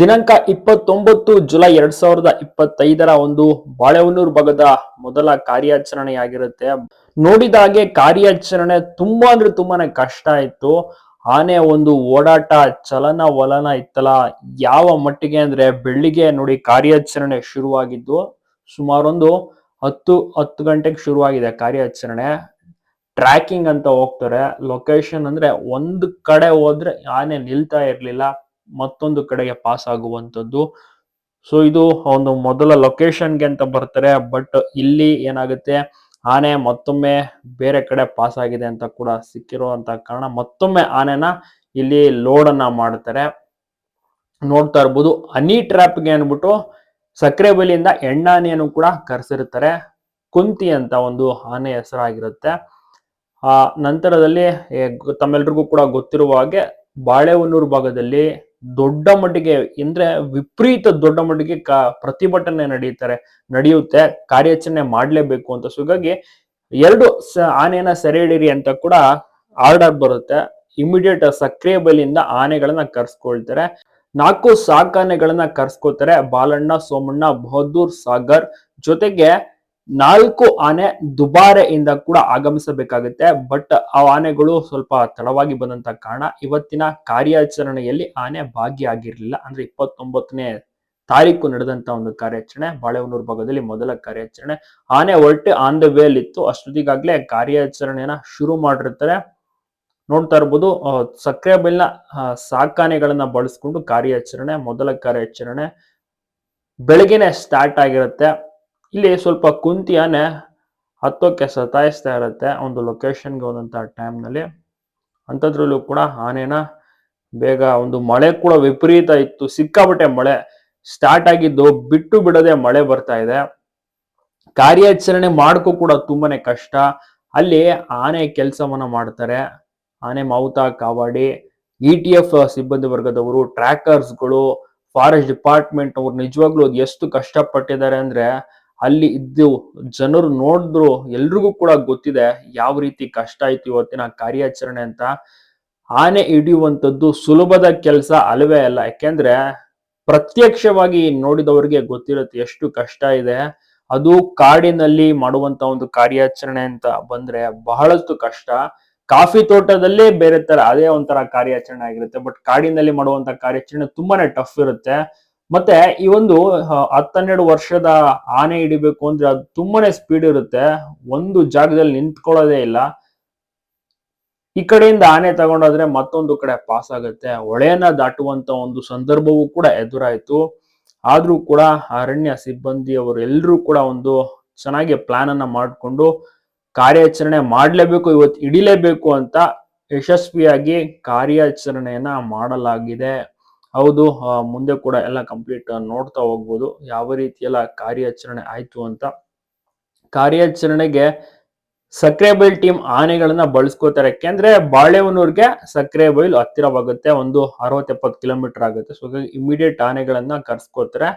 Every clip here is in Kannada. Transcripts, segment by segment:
ದಿನಾಂಕ ಇಪ್ಪತ್ತೊಂಬತ್ತು ಜುಲೈ ಎರಡ್ ಸಾವಿರದ ಇಪ್ಪತ್ತೈದರ ಒಂದು ಬಾಳೆಹೊನ್ನೂರು ಭಾಗದ ಮೊದಲ ಕಾರ್ಯಾಚರಣೆಯಾಗಿರುತ್ತೆ. ನೋಡಿದ ಹಾಗೆ ಕಾರ್ಯಾಚರಣೆ ತುಂಬಾ ಅಂದ್ರೆ ತುಂಬಾನೇ ಕಷ್ಟ ಇತ್ತು. ಆನೆ ಒಂದು ಓಡಾಟ ಚಲನ ವಲನ ಇತ್ತಲ್ಲ, ಯಾವ ಮಟ್ಟಿಗೆ ಅಂದ್ರೆ ಬೆಳ್ಳಿಗೆ ನೋಡಿ ಕಾರ್ಯಾಚರಣೆ ಶುರುವಾಗಿದ್ದು, ಸುಮಾರೊಂದು ಹತ್ತು ಹತ್ತು ಗಂಟೆಗೆ ಶುರುವಾಗಿದೆ ಕಾರ್ಯಾಚರಣೆ. ಟ್ರ್ಯಾಕಿಂಗ್ ಅಂತ ಹೋಗ್ತಾರೆ. ಲೊಕೇಶನ್ ಅಂದ್ರೆ ಒಂದು ಕಡೆ ಹೋದ್ರೆ ಆನೆ ನಿಲ್ತಾ ಇರ್ಲಿಲ್ಲ. ಮತ್ತೊಂದು ಕಡೆಗೆ ಪಾಸ್ ಆಗುವಂಥದ್ದು. ಸೊ ಇದು ಒಂದು ಮೊದಲ ಲೊಕೇಶನ್ಗೆ ಅಂತ ಬರ್ತಾರೆ ಬಟ್ ಇಲ್ಲಿ ಏನಾಗುತ್ತೆ? ಆನೆ ಮತ್ತೊಮ್ಮೆ ಬೇರೆ ಕಡೆ ಪಾಸ್ ಆಗಿದೆ ಅಂತ ಕೂಡ ಸಿಕ್ಕಿರುವಂತ ಕಾರಣ, ಮತ್ತೊಮ್ಮೆ ಆನೆನ ಇಲ್ಲಿ ಲೋಡ್ ಅನ್ನ ಮಾಡ್ತಾರೆ. ನೋಡ್ತಾ ಇರ್ಬೋದು, ಹನಿ ಟ್ರ್ಯಾಪ್ಗೆ ಅನ್ಬಿಟ್ಟು ಸಕ್ಕರೆ ಬಲಿಯಿಂದ ಎಣ್ಣಾನೆಯನ್ನು ಕೂಡ ಕರೆಸಿರ್ತಾರೆ ಕುಂತಿ ಅಂತ ಒಂದು ಆನೆ ಹೆಸರಾಗಿರುತ್ತೆ. ಆ ನಂತರದಲ್ಲಿ ತಮ್ಮೆಲ್ರಿಗೂ ಕೂಡ ಗೊತ್ತಿರುವ ಹಾಗೆ ಬಾಳೆಹೊನ್ನೂರು ಭಾಗದಲ್ಲಿ ದೊಡ್ಡ ಮಟ್ಟಿಗೆ ಅಂದ್ರೆ ವಿಪರೀತ ದೊಡ್ಡ ಮಟ್ಟಿಗೆ ಕ ಪ್ರತಿಭಟನೆ ನಡೀತಾರೆ, ನಡೆಯುತ್ತೆ, ಕಾರ್ಯಾಚರಣೆ ಮಾಡಲೇಬೇಕು ಅಂತ. ಸೊ ಎರಡು ಆನೆಯನ್ನ ಸೆರೆ ಹಿಡೀರಿ ಅಂತ ಕೂಡ ಆರ್ಡರ್ ಬರುತ್ತೆ. ಇಮಿಡಿಯೇಟ್ ಸಕ್ರಿಯ ಬಲಿಯಿಂದ ಆನೆಗಳನ್ನ ಕರ್ಸ್ಕೊಳ್ತಾರೆ. ನಾಲ್ಕು ಸಾಕಾನೆಗಳನ್ನ ಕರ್ಸ್ಕೊತಾರೆ ಬಾಲಣ್ಣ, ಸೋಮಣ್ಣ, ಬಹದ್ದೂರ್, ಸಾಗರ್. ಜೊತೆಗೆ ನಾಲ್ಕು ಆನೆ ದುಬಾರೆಯಿಂದ ಕೂಡ ಆಗಮಿಸಬೇಕಾಗುತ್ತೆ ಬಟ್ ಆ ಆನೆಗಳು ಸ್ವಲ್ಪ ತಡವಾಗಿ ಬಂದಂತ ಕಾರಣ ಇವತ್ತಿನ ಕಾರ್ಯಾಚರಣೆಯಲ್ಲಿ ಆನೆ ಭಾಗಿಯಾಗಿರ್ಲಿಲ್ಲ. ಅಂದ್ರೆ ಇಪ್ಪತ್ತೊಂಬತ್ತನೇ ತಾರೀಕು ನಡೆದಂತ ಒಂದು ಕಾರ್ಯಾಚರಣೆ, ಬಾಳೆಹೊನ್ನೂರು ಭಾಗದಲ್ಲಿ ಮೊದಲ ಕಾರ್ಯಾಚರಣೆ. ಆನೆ ಹೊರಟೆ ಆನ್ ದ ವೇಲ್ ಇತ್ತು ಅಷ್ಟೊತ್ತಿಗಾಗ್ಲೇ ಕಾರ್ಯಾಚರಣೆಯನ್ನ ಶುರು ಮಾಡಿರ್ತಾರೆ. ನೋಡ್ತಾ ಇರ್ಬೋದು ಸಕ್ಕರೆ ಬೆಲ್ಲ ಸಾಕಾನೆಗಳನ್ನ ಬಳಸ್ಕೊಂಡು ಕಾರ್ಯಾಚರಣೆ, ಮೊದಲ ಕಾರ್ಯಾಚರಣೆ ಬೆಳಗ್ಗೆನೆ ಸ್ಟಾರ್ಟ್ ಆಗಿರುತ್ತೆ. ಇಲ್ಲಿ ಸ್ವಲ್ಪ ಕುಂತಿ ಆನೆ ಹತ್ತೋಕೆ ಸತಾಯಿಸ್ತಾ ಇರುತ್ತೆ ಒಂದು ಲೊಕೇಶನ್ಗೆ ಟೈಮ್ ಟೈಮ್ನಲ್ಲಿ ಅಂಥದ್ರಲ್ಲೂ ಕೂಡ ಆನೆನ ಬೇಗ ಒಂದು ಮಳೆ ಕೂಡ ವಿಪರೀತ ಇತ್ತು. ಸಿಕ್ಕಾಪಟ್ಟೆ ಮಳೆ. ಸ್ಟಾರ್ಟ್ ಆಗಿದ್ದು ಬಿಟ್ಟು ಬಿಡದೆ ಮಳೆ ಬರ್ತಾ ಇದೆ. ಕಾರ್ಯಾಚರಣೆ ಮಾಡ್ಕೋ ಕೂಡ ತುಂಬಾನೇ ಕಷ್ಟ. ಅಲ್ಲಿ ಆನೆ ಕೆಲಸವನ್ನ ಮಾಡ್ತಾರೆ. ಆನೆ ಮಾವುತ, ಕಾವಾಡಿ ಇ ಟಿ ಎಫ್ ಸಿಬ್ಬಂದಿ ವರ್ಗದವರು ಟ್ರ್ಯಾಕರ್ಸ್ಗಳು ಫಾರೆಸ್ಟ್ ಡಿಪಾರ್ಟ್ಮೆಂಟ್ ಅವ್ರು ನಿಜವಾಗ್ಲೂ ಎಷ್ಟು ಕಷ್ಟಪಟ್ಟಿದ್ದಾರೆ ಅಂದ್ರೆ ಅಲ್ಲಿ ಇದ್ದು ಜನರು ನೋಡಿದ್ರು ಎಲ್ರಿಗೂ ಕೂಡ ಗೊತ್ತಿದೆ ಯಾವ ರೀತಿ ಕಷ್ಟ ಆಯ್ತು ಇವತ್ತಿನ ಕಾರ್ಯಾಚರಣೆ ಅಂತ. ಆನೆ ಹಿಡಿಯುವಂಥದ್ದು ಸುಲಭದ ಕೆಲಸ ಅಲ್ವೇ ಅಲ್ಲ. ಯಾಕೆಂದ್ರೆ ಪ್ರತ್ಯಕ್ಷವಾಗಿ ನೋಡಿದವರಿಗೆ ಗೊತ್ತಿರುತ್ತೆ ಎಷ್ಟು ಕಷ್ಟ ಇದೆ. ಅದು ಕಾಡಿನಲ್ಲಿ ಮಾಡುವಂತ ಒಂದು ಕಾರ್ಯಾಚರಣೆ ಅಂತ ಬಂದ್ರೆ ಬಹಳಷ್ಟು ಕಷ್ಟ. ಕಾಫಿ ತೋಟದಲ್ಲೇ ಬೇರೆ ತರ, ಅದೇ ಒಂಥರ ಕಾರ್ಯಾಚರಣೆ ಆಗಿರುತ್ತೆ. ಬಟ್ ಕಾಡಿನಲ್ಲಿ ಮಾಡುವಂತ ಕಾರ್ಯಾಚರಣೆ ತುಂಬಾನೇ ಟಫ್ ಇರುತ್ತೆ. ಮತ್ತೆ ಈ ಒಂದು ಹತ್ತನ್ನೆರಡು ವರ್ಷದ ಆನೆ ಹಿಡಿಬೇಕು ಅಂದ್ರೆ ಅದು ತುಂಬಾನೇ ಸ್ಪೀಡ್ ಇರುತ್ತೆ. ಒಂದು ಜಾಗದಲ್ಲಿ ನಿಂತ್ಕೊಳ್ಳೋದೇ ಇಲ್ಲ. ಈ ಕಡೆಯಿಂದ ಆನೆ ತಗೊಂಡಾದ್ರೆ ಮತ್ತೊಂದು ಕಡೆ ಪಾಸ್ ಆಗುತ್ತೆ. ಹೊಳೆಯನ್ನ ದಾಟುವಂತ ಒಂದು ಸಂದರ್ಭವೂ ಕೂಡ ಎದುರಾಯ್ತು. ಆದ್ರೂ ಕೂಡ ಅರಣ್ಯ ಸಿಬ್ಬಂದಿಯವರು ಎಲ್ಲರೂ ಕೂಡ ಒಂದು ಚೆನ್ನಾಗಿ ಪ್ಲಾನ್ ಅನ್ನ ಮಾಡಿಕೊಂಡು ಕಾರ್ಯಾಚರಣೆ ಮಾಡ್ಲೇಬೇಕು ಇವತ್ತು ಹಿಡಿಲೇಬೇಕು ಅಂತ ಯಶಸ್ವಿಯಾಗಿ ಕಾರ್ಯಾಚರಣೆಯನ್ನ ಮಾಡಲಾಗಿದೆ. ಹೌದು ಮುಂದೆ ಕೂಡ ಎಲ್ಲ ಕಂಪ್ಲೀಟ್ ನೋಡ್ತಾ ಹೋಗ್ಬೋದು. ಯಾವ ರೀತಿ ಎಲ್ಲ ಕಾರ್ಯಾಚರಣೆ ಆಯ್ತು ಅಂತ. ಕಾರ್ಯಾಚರಣೆಗೆ ಸಕ್ರೆ ಬೈಲ್ ಟೀಮ್ ಆನೆಗಳನ್ನ ಬಳಸ್ಕೋತಾರೆ. ಯಾಕೆಂದ್ರೆ ಬಾಳೆಹೊನ್ನೂರ್ಗೆ ಸಕ್ರೆ ಬೈಲ್ ಹತ್ತಿರವಾಗುತ್ತೆ. ಒಂದು ಅರವತ್ತೆಪ್ಪತ್ತು ಕಿಲೋಮೀಟರ್ ಆಗುತ್ತೆ. ಸೊ ಇಮಿಡಿಯೇಟ್ ಆನೆಗಳನ್ನ ಕರ್ಸ್ಕೋತಾರೆ.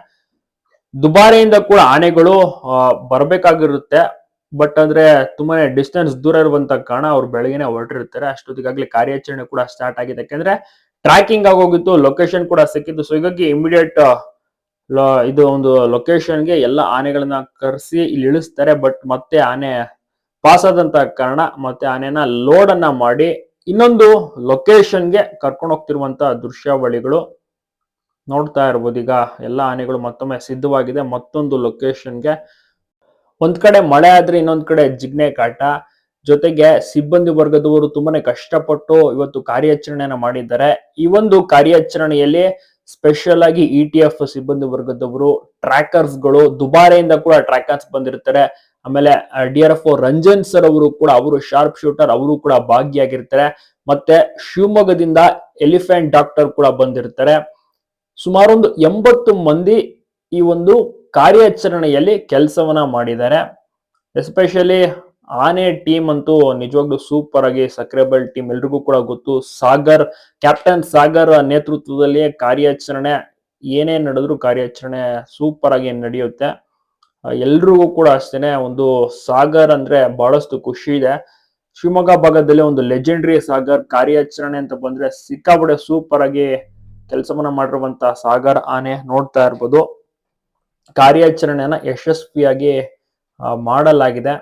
ದುಬಾರೆಯಿಂದ ಕೂಡ ಆನೆಗಳು ಬರ್ಬೇಕಾಗಿರುತ್ತೆ. ಬಟ್ ಅಂದ್ರೆ ತುಂಬಾನೇ ಡಿಸ್ಟೆನ್ಸ್ ದೂರ ಇರುವಂತ ಕಾರಣ ಅವ್ರು ಬೆಳಗ್ಗೆನೆ ಹೊರಟಿರ್ತಾರೆ. ಅಷ್ಟೊತ್ತಿಗಾಗ್ಲೇ ಕಾರ್ಯಾಚರಣೆ ಕೂಡ ಸ್ಟಾರ್ಟ್ ಆಗಿದೆ. ಯಾಕಂದ್ರೆ ಟ್ರ್ಯಾಕಿಂಗ್ ಆಗೋಗಿತ್ತು ಲೊಕೇಶನ್ ಕೂಡ ಸಿಕ್ಕಿತ್ತು. ಸೊ ಹೀಗಾಗಿ ಇಮಿಡಿಯೇಟ್ ಇದು ಒಂದು ಲೊಕೇಶನ್ಗೆ ಎಲ್ಲ ಆನೆಗಳನ್ನ ಕರೆಸಿ ಇಲ್ಲಿ ಇಳಿಸ್ತಾರೆ. ಬಟ್ ಮತ್ತೆ ಆನೆ ಪಾಸ್ ಆದಂತ ಕಾರಣ ಮತ್ತೆ ಆನೆನ ಲೋಡ್ ಅನ್ನ ಮಾಡಿ ಇನ್ನೊಂದು ಲೊಕೇಶನ್ಗೆ ಕರ್ಕೊಂಡು ಹೋಗ್ತಿರುವಂತ ದೃಶ್ಯಾವಳಿಗಳು ನೋಡ್ತಾ ಇರ್ಬೋದು. ಈಗ ಎಲ್ಲ ಆನೆಗಳು ಮತ್ತೊಮ್ಮೆ ಸಿದ್ಧವಾಗಿದೆ. ಮತ್ತೊಂದು ಲೊಕೇಶನ್ಗೆ ಒಂದ್ ಕಡೆ ಮಳೆ ಆದ್ರೆ ಇನ್ನೊಂದ್ ಕಡೆ ಜಿಗ್ನೆ ಕಾಟ ಜೊತೆಗೆ ಸಿಬ್ಬಂದಿ ವರ್ಗದವರು ತುಂಬಾನೇ ಕಷ್ಟಪಟ್ಟು ಇವತ್ತು ಕಾರ್ಯಾಚರಣೆಯನ್ನ ಮಾಡಿದ್ದಾರೆ. ಈ ಒಂದು ಕಾರ್ಯಾಚರಣೆಯಲ್ಲಿ ಸ್ಪೆಷಲ್ ಆಗಿ ಇ ಟಿ ಎಫ್ ಸಿಬ್ಬಂದಿ ವರ್ಗದವರು ಟ್ರ್ಯಾಕರ್ಸ್ಗಳು ದುಬಾರೆಯಿಂದ ಕೂಡ ಟ್ರ್ಯಾಕರ್ಸ್ ಬಂದಿರ್ತಾರೆ. ಆಮೇಲೆ D R F Ranjan sir ಅವರು ಕೂಡ, ಅವರು ಶಾರ್ಪ್ ಶೂಟರ್ ಅವರು ಕೂಡ ಭಾಗಿಯಾಗಿರ್ತಾರೆ. ಮತ್ತೆ ಶಿವಮೊಗ್ಗದಿಂದ ಎಲಿಫೆಂಟ್ ಡಾಕ್ಟರ್ ಕೂಡ ಬಂದಿರ್ತಾರೆ. ಸುಮಾರು ಒಂದು ಎಂಬತ್ತು ಮಂದಿ ಈ ಒಂದು ಕಾರ್ಯಾಚರಣೆಯಲ್ಲಿ ಕೆಲಸವನ್ನ ಮಾಡಿದ್ದಾರೆ. ಎಸ್ಪೆಷಲಿ ಆನೆ ಟೀಮ್ ಅಂತೂ ನಿಜವಾಗ್ಲೂ ಸೂಪರ್ ಆಗಿ ಸಕ್ರೆಬಲ್ ಟೀಮ್ ಎಲ್ರಿಗೂ ಕೂಡ ಗೊತ್ತು. ಸಾಗರ್ ಕ್ಯಾಪ್ಟನ್ ಸಾಗರ್ ನೇತೃತ್ವದಲ್ಲಿ ಕಾರ್ಯಾಚರಣೆ, ಏನೇ ನಡೆದ್ರು ಕಾರ್ಯಾಚರಣೆ ಸೂಪರ್ ಆಗಿ ನಡೆಯುತ್ತೆ. ಎಲ್ರಿಗೂ ಕೂಡ ಅಷ್ಟೇನೆ ಒಂದು ಸಾಗರ್ ಅಂದ್ರೆ ಬಹಳಷ್ಟು ಖುಷಿ ಇದೆ. ಶಿವಮೊಗ್ಗ ಭಾಗದಲ್ಲಿ ಒಂದು ಲೆಜೆಂಡ್ರಿ ಸಾಗರ್ ಕಾರ್ಯಾಚರಣೆ ಅಂತ ಬಂದ್ರೆ ಸಿಕ್ಕಾಪಡೆ ಸೂಪರ್ ಆಗಿ ಕೆಲಸವನ್ನ ಮಾಡಿರುವಂತ ಸಾಗರ್ ಆನೆ ನೋಡ್ತಾ ಇರ್ಬೋದು. ಕಾರ್ಯಾಚರಣೆಯನ್ನ ಯಶಸ್ವಿಯಾಗಿ ಮಾಡಲಾಗಿದೆ.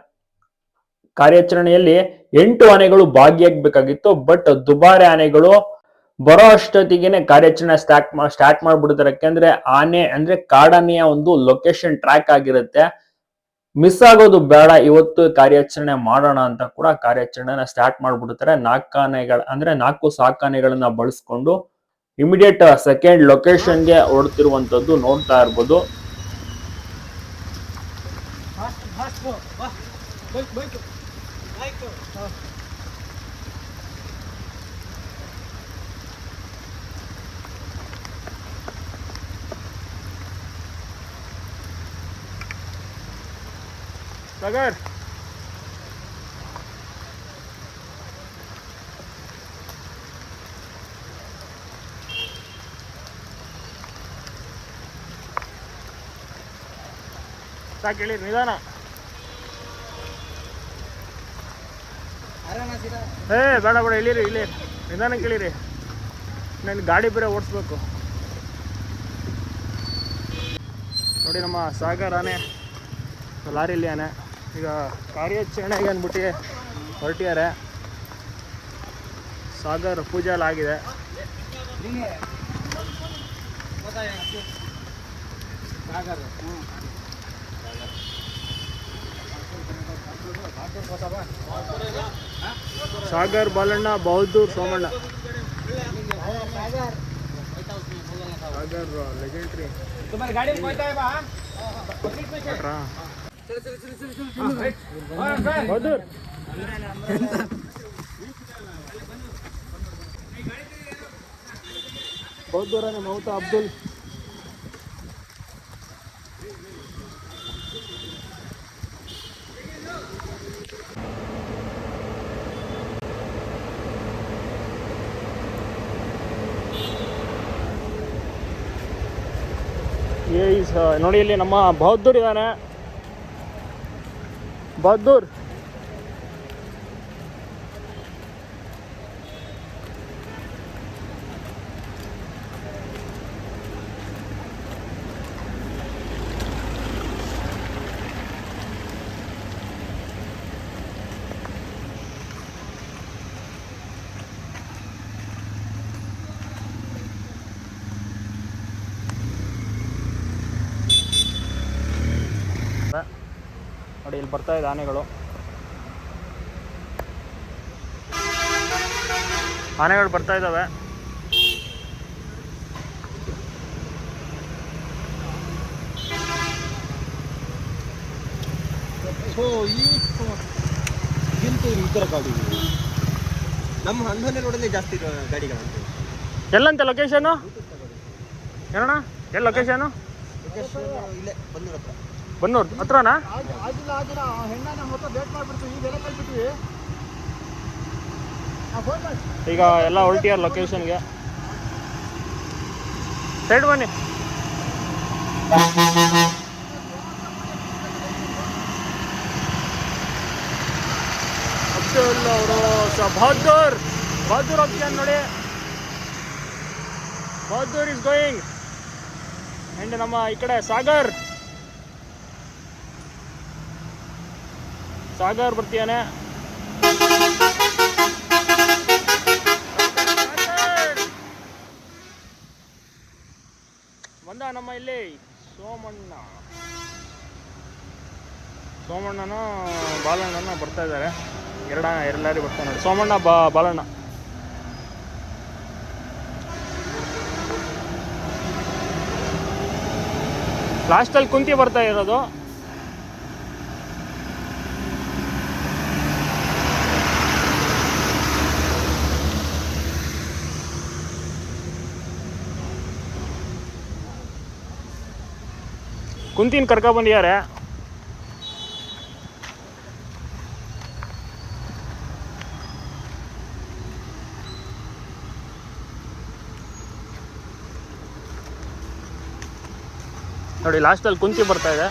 ಕಾರ್ಯಾಚರಣೆಯಲ್ಲಿ ಎಂಟು ಆನೆಗಳು ಭಾಗಿಯಾಗಬೇಕಾಗಿತ್ತು ಬಟ್ ದುಬಾರಿ ಆನೆಗಳು ಬರೋ ಅಷ್ಟೊತ್ತಿಗೆನೆ ಕಾರ್ಯಾಚರಣೆ ಸ್ಟಾರ್ಟ್ ಸ್ಟಾರ್ಟ್ ಮಾಡ್ಬಿಡ್ತಾರೆ ಯಾಕೆಂದ್ರೆ ಆನೆ ಅಂದ್ರೆ ಕಾಡಾನೆಯ ಒಂದು ಲೊಕೇಶನ್ ಟ್ರ್ಯಾಕ್ ಆಗಿರುತ್ತೆ. ಮಿಸ್ ಆಗೋದು ಬೇಡ, ಇವತ್ತು ಕಾರ್ಯಾಚರಣೆ ಮಾಡೋಣ ಅಂತ ಕೂಡ ಕಾರ್ಯಾಚರಣೆನ ಸ್ಟಾರ್ಟ್ ಮಾಡ್ಬಿಡ್ತಾರೆ. ನಾಲ್ಕಾನೆಗಳ ಅಂದ್ರೆ ನಾಲ್ಕು ಸಾಕಾನೆಗಳನ್ನ ಬಳಸ್ಕೊಂಡು ಇಮಿಡಿಯೇಟ್ ಸೆಕೆಂಡ್ ಲೊಕೇಶನ್ಗೆ ಹೊಡ್ತಿರುವಂತದ್ದು ನೋಡ್ತಾ ಇರ್ಬೋದು. ಸಾಗರ್ ಸಾಕು ಹೇಳಿ ನಿಧಾನ. ಏ, ಬೇಡ ಬೇಡ ಇಳಿರಿ ಇಲ್ಲಿ. ನಿಧಾನ ಕೇಳಿರಿ. ನಾನು ಗಾಡಿ ಬೇರೆ ಓಡಿಸ್ಬೇಕು. ನೋಡಿ ನಮ್ಮ ಸಾಗರ್ ಆನೆ, ಲಾರಿಲಿ ಆನೆ. ಈಗ ಕಾರ್ಯಾಚರಣೆಗೆ ಅಂದ್ಬಿಟ್ಟು ಹೊರಟಿದ್ದಾರೆ. ಸಾಗರ್ ಪೂಜೆ ಎಲ್ಲ ಆಗಿದೆ ಸಾಗರ್ ಬಾಲಣ್ಣ ಬಹದ್ದೂರ್ ಸೋಮಣ್ಣ. ಸಾಗರ್ ಲೆಜೆಂಡ್ರಿ ಬಹದ್ದೂರನೇ ಮೌತಾ ಅಬ್ದುಲ್ ಏ ಈ ನೋಡಿ ಇಲ್ಲಿ ನಮ್ಮ ಬಹದ್ದೂರ್ ಇದ್ದಾನೆ ಬಹದ್ದೂರ್ ನೋಡಿ ಇಲ್ಲಿ ಬರ್ತಾ ಇದೆ ಆನೆಗಳು. ಆನೆಗಳು ಬರ್ತಾ ಇದ್ದಾವೆ. ಸೊ ಈ ಈ ಥರ ಗಾಡಿ ನಮ್ಮ ಹನ್ನೊಂದನೇ ರೋಡಲ್ಲಿ ಜಾಸ್ತಿ ಇರೋ ಗಾಡಿಗಳಂತೆ. ಎಲ್ಲಂತೆ ಲೊಕೇಶನು ಏನಣ್ಣ? ಎಲ್ಲಿ ಲೊಕೇಶನು ಇಲ್ಲೇ ಬಂದೂರ ಹತ್ರ ಬನ್ನೂರ್ ಹತ್ರನಾ? ಆಗಿಲ್ಲ ಆಗಿಲ್ಲ ಹೆಣ್ಣಾನೆ ಮೊತ್ತ ವೇಟ್ ಮಾಡ್ಬಿಡ್ತೀವಿ ಈಗೆಲ್ಲ ಕಳ್ಬಿಟ್ವಿ ಫೋನ್ ಮಾಡಿ ಈಗ ಎಲ್ಲ ಹೊರಟಿಯಾರ ಲೊಕೇಶನ್ಗೆ ಸೈಡ್ ಬನ್ನಿ. ಅಬ್ದುಲ್ ಅವರು ಬಹದ್ದೂರ್. ಬಹದ್ದೂರ್ ಆಪ್ಷನ್ ನೋಡಿ? ಬಹದ್ದೂರ್ ಇಸ್ ಗೋಯಿಂಗ್ ಅಂಡ್ ನಮ್ಮ ಈ ಕಡೆ ಸಾಗರ್. ಸಾಗರ್ ಬರ್ತೀಯಾನೆ. ಬಂದ ನಮ್ಮ ಇಲ್ಲಿ ಸೋಮಣ್ಣ. ಸೋಮಣ್ಣನ ಬಾಲಣ್ಣನ ಬರ್ತಾ ಇದ್ದಾರೆ. ಎರಡ ಎರಡಾರಿ ಬರ್ತಾ ನೋಡಿ. ಸೋಮಣ್ಣ ಬಾ, ಬಾಲಣ್ಣ. ಲಾಸ್ಟಲ್ಲಿ ಕುಂತಿ ಬರ್ತಾ ಇರೋದು. ಕುಂತಿನ ಕರ್ಕ ಬಂದಿದ್ದಾರೆ ನೋಡಿ ಲಾಸ್ಟಲ್ಲಿ ಕುಂತಿ ಬರ್ತಾ ಇದೆ.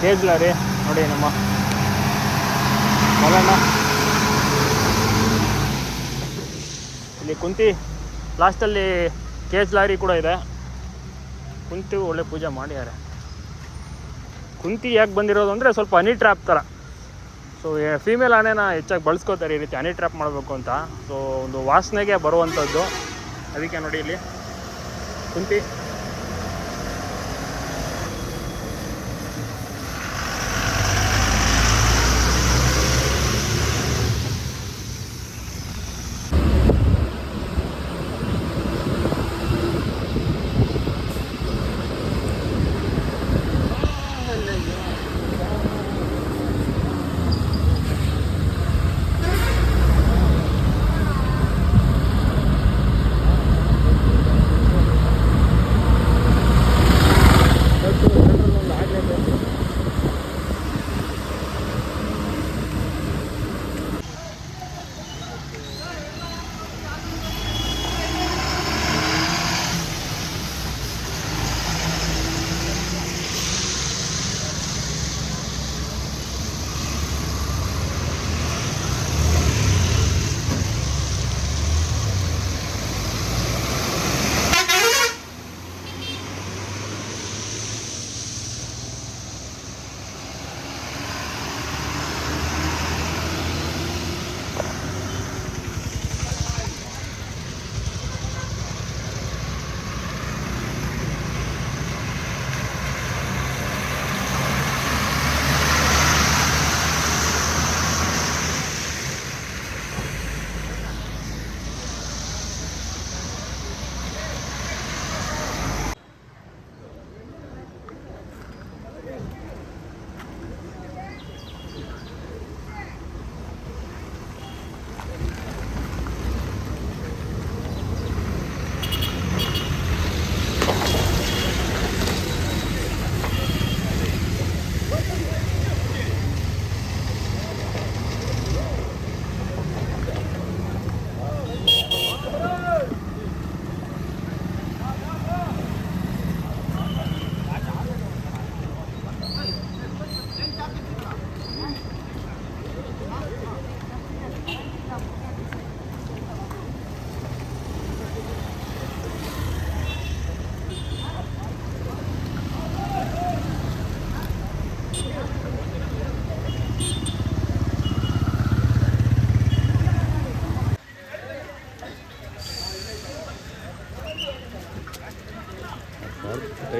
ಕೇಜ್ ರೀ ನೋಡಿ ನಮ್ಮ ಮಲಣ್ಣ ಇಲ್ಲಿ ಕುಂತಿ ಲಾಸ್ಟಲ್ಲಿ ಕೇಜ್ ಲಾರಿ ಕೂಡ ಇದೆ. ಕುಂತಿ ಒಳ್ಳೆ ಪೂಜೆ ಮಾಡಿದ್ದಾರೆ. ಕುಂತಿ ಯಾಕೆ ಬಂದಿರೋದು ಅಂದರೆ ಸ್ವಲ್ಪ ಹನಿ ಟ್ರ್ಯಾಪ್ ಥರ ಸೊ ಫೀಮೇಲ್ ಆನೆನ ಹೆಚ್ಚಾಗಿ ಬಳಸ್ಕೋತಾರೆ ಈ ರೀತಿ ಹನಿ ಟ್ರ್ಯಾಪ್ ಮಾಡಬೇಕು ಅಂತ. ಸೊ ಒಂದು ವಾಸನೆಗೆ ಬರುವಂಥದ್ದು ಅದಕ್ಕೆ ನೋಡಿ ಇಲ್ಲಿ. ಕುಂತಿ.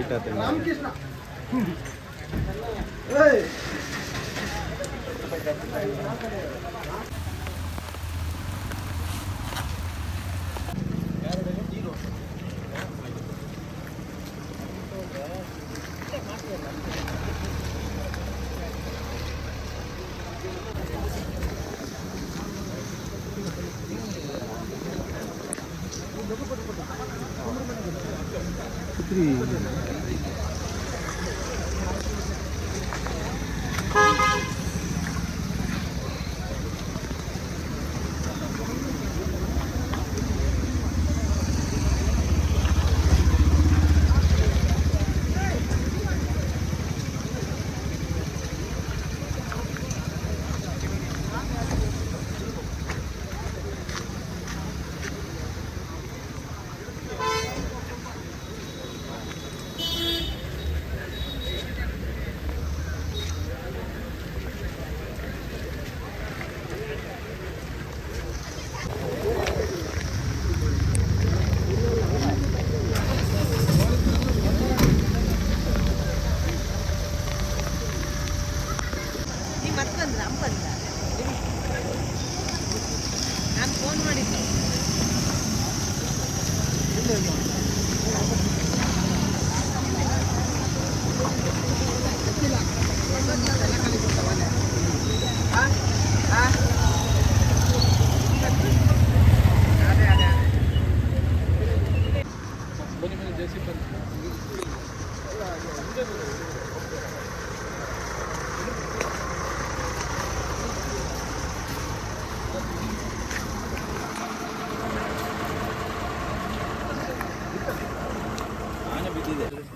రిజల్ట్ అతను రామకృష్ణ ఏయ్ ಮತ್ತೆ ಬಂದ್ರ ಅಮ್ಮ ಬಂದ. ನಾನು ಫೋನ್ ಮಾಡಿದ್ದು. ಇದೆ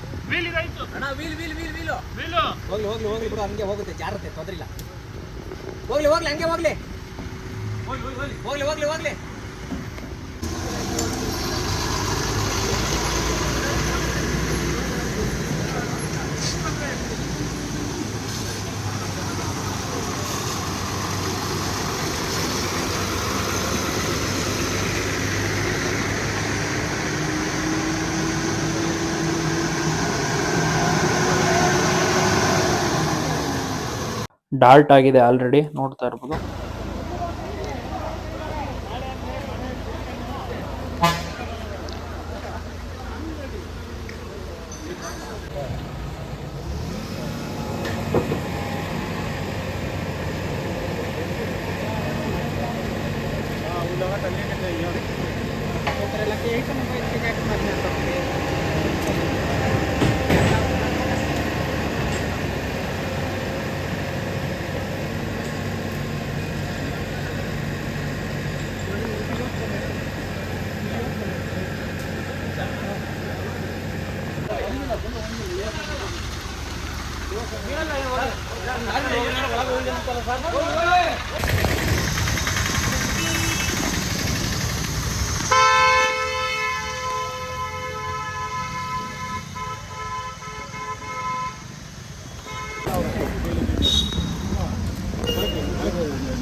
ಅಣ್ಣ ವೀಲ್ ವೀಲ್ ವೀಲ್ ವೀಲು. ಹೋಗ್ಲಿ ಹೋಗ್ಲಿ ಹೋಗ್ಲಿ ಬಿಡು ಹಂಗೆ ಹೋಗುತ್ತೆ ಜಾರುತ್ತೆ ತೊಂದ್ರಿಲ್ಲ. ಹೋಗ್ಲಿ ಹೋಗ್ಲಿ ಹಂಗೆ ಹೋಗ್ಲಿ. ಹೋಗ್ಲಿ ಹೋಗ್ಲಿ ಹೋಗ್ಲಿ. ಡಾರ್ಟ್ ಆಗಿದೆ ಆಲ್ರೆಡಿ ನೋಡ್ತಾ ಇರ್ಬೋದು.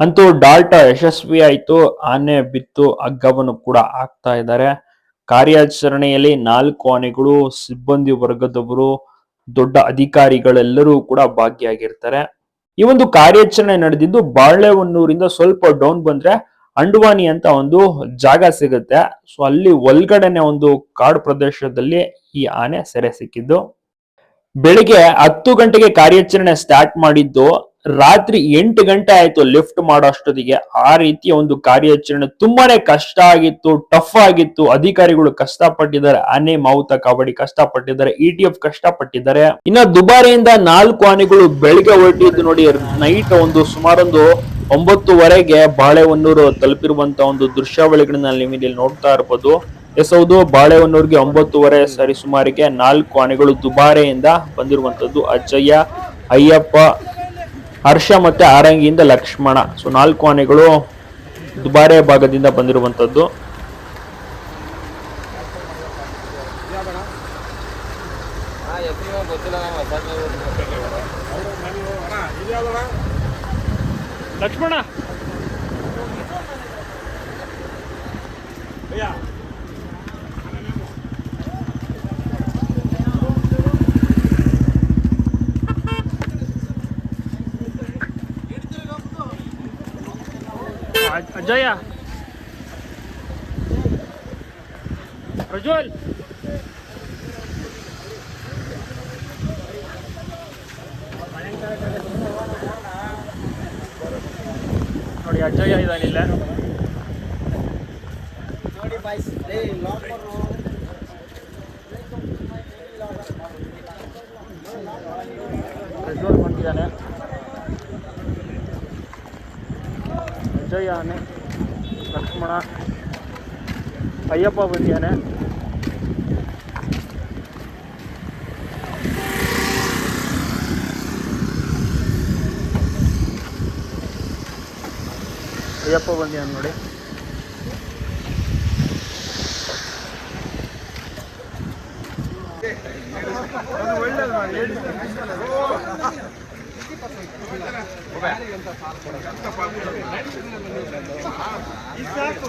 ಅಂತೂ ಡಾಲ್ಟಾ ಯಶಸ್ವಿ ಆಯಿತು. ಆನೆ ಬಿತ್ತು, ಹಗ್ಗವನ್ನು ಕೂಡ ಹಾಕ್ತಾ ಇದ್ದಾರೆ. ಕಾರ್ಯಾಚರಣೆಯಲ್ಲಿ ನಾಲ್ಕು ಆನೆಗಳು, ಸಿಬ್ಬಂದಿ ವರ್ಗದವರು, ದೊಡ್ಡ ಅಧಿಕಾರಿಗಳೆಲ್ಲರೂ ಕೂಡ ಭಾಗಿಯಾಗಿರ್ತಾರೆ. ಈ ಒಂದು ಕಾರ್ಯಾಚರಣೆ ನಡೆದಿದ್ದು ಬಾಳೆಹೊನ್ನೂರಿಂದ ಸ್ವಲ್ಪ ಡೌನ್ ಬಂದ್ರೆ ಅಂಡವಾನಿ ಅಂತ ಒಂದು ಜಾಗ ಸಿಗುತ್ತೆ. ಸೊ ಅಲ್ಲಿ ಒಳಗಡೆನೆ ಒಂದು ಕಾಡು ಪ್ರದೇಶದಲ್ಲಿ ಈ ಆನೆ ಸೆರೆ ಸಿಕ್ಕಿದ್ದು. ಬೆಳಿಗ್ಗೆ ಹತ್ತು ಗಂಟೆಗೆ ಕಾರ್ಯಾಚರಣೆ ಸ್ಟಾರ್ಟ್ ಮಾಡಿದ್ದು. ರಾತ್ರಿ ಎಂಟು ಗಂಟೆ ಆಯ್ತು ಲಿಫ್ಟ್ ಮಾಡೋ ಅಷ್ಟೊತ್ತಿಗೆ ಆ ರೀತಿಯ ಒಂದು ಕಾರ್ಯಾಚರಣೆ ತುಂಬಾನೇ ಕಷ್ಟ ಆಗಿತ್ತು ಟಫ್ ಆಗಿತ್ತು. ಅಧಿಕಾರಿಗಳು ಕಷ್ಟಪಟ್ಟಿದ್ದಾರೆ, ಆನೆ, ಮಾವುತ ಕಬಡ್ಡಿ ಕಷ್ಟಪಟ್ಟಿದ್ದಾರೆ ಇ ಟಿ ಎಫ್ ಕಷ್ಟಪಟ್ಟಿದ್ದಾರೆ. ಇನ್ನ ದುಬಾರಿಯಿಂದ ನಾಲ್ಕು ಆನೆಗಳು ಬೆಳಿಗ್ಗೆ ಹೊರಟಿದ್ದು ನೋಡಿ ನೈಟ್ ಒಂದು ಸುಮಾರೊಂದು ಒಂಬತ್ತುವರೆಗೆ ಬಾಳೆಹೊನ್ನೂರು ತಲುಪಿರುವಂತ ಒಂದು ದೃಶ್ಯಾವಳಿಗಳನ್ನ ನೀವು ಇಲ್ಲಿ ನೋಡ್ತಾ ಇರ್ಬೋದು. ಎಸ್ ಹೌದು, ಬಾಳೆಹೊನ್ನೂರಿಗೆ ಒಂಬತ್ತುವರೆ ಸರಿ ಸುಮಾರಿಗೆ ನಾಲ್ಕು ಆನೆಗಳು ದುಬಾರೆಯಿಂದ ಬಂದಿರುವಂತದ್ದು ಅಜ್ಜಯ್ಯ, ಅಯ್ಯಪ್ಪ ಹರ್ಷ ಮತ್ತೆ ಆರಂಗಿಯಿಂದ ಲಕ್ಷ್ಮಣ. ಸೊ ನಾಲ್ಕು ಆನೆಗಳು ದುಬಾರೆ ಭಾಗದಿಂದ ಬಂದಿರುವಂತದ್ದು ಲಕ್ಷ್ಮಣ ಅಜಯ ಪ್ರಜ್ವಲ್. ನೋಡಿ ಅಜಯ ಇದಾನಿಲ್ಲ ನೋಡಿ ಬಾಯ್ಸ್ ಲಕ್ಷ್ಮಣ. ಅಯ್ಯಪ್ಪ ಬಂದಿದ್ದಾನೆ. ಅಯ್ಯಪ್ಪ ಬಂದಿದ್ದಾನೆ ನೋಡಿ. ಒಳ್ಳೆಯದು ಸಾಕು